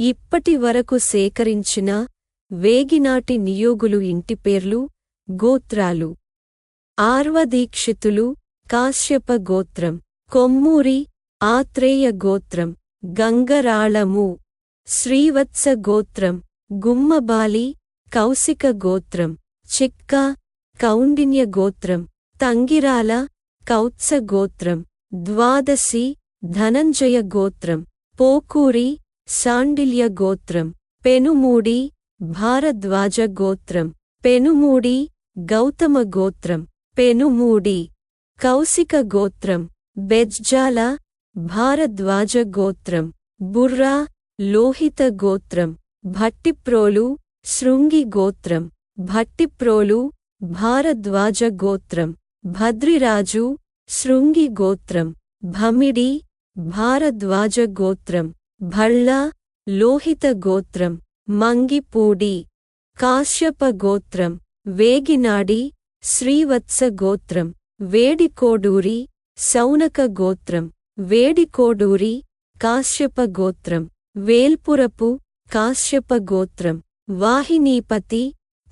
ఇప్పటి వరకు సేకరించిన వేగినాటి నియోగులు ఇంటి పేర్లు గోత్రాలు. ఆర్వదీక్షితులు కాశ్యప గోత్రం. కొమ్మూరి ఆత్రేయ గోత్రం. గంగరాళము. శ్రీవత్స గోత్రం. గుమ్మబాలి కౌశిక గోత్రం. చిక్క కౌండిన్య గోత్రం. తంగిరాల కౌత్స గోత్రం. ద్వాదశి ధనంజయ గోత్రం. పోకూరి సాండిల్య గోత్రం పెనుమూడి భారద్వాజ గోత్రం పెనుమూడి గౌతమ గోత్రం పెనుమూడి కౌశిక గోత్రం బెజ్జాల భారద్వాజ గోత్రం బుర్రా లోహిత గోత్రం భట్టిప్రోలు శృంగి గోత్రం భట్టిప్రోలు భారద్వాజ గోత్రం భద్రిరాజు శృంగి గోత్రం భమిడి భారద్వాజ గోత్రం. భళ్ళ లోహిత గోత్రం మంగిపూడి కాశ్యప గోత్రం వేగినాడి శ్రీవత్స గోత్రం వేడికోడూరి సౌనక గోత్రం వేడికోడూరి కాశ్యప గోత్రం వేల్పురపు కాశ్యప గోత్రం వాహినీపతి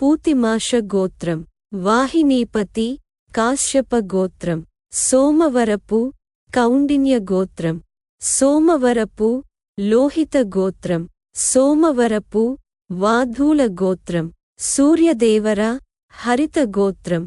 పూతిమాష గోత్రం వాహినీపతి కాశ్యప గోత్రం సోమవరపు కౌండిన్య గోత్రం సోమవరపు లోహిత గోత్రం సోమవరపు వాధూల గోత్రం సూర్యదేవర హరిత గోత్రం.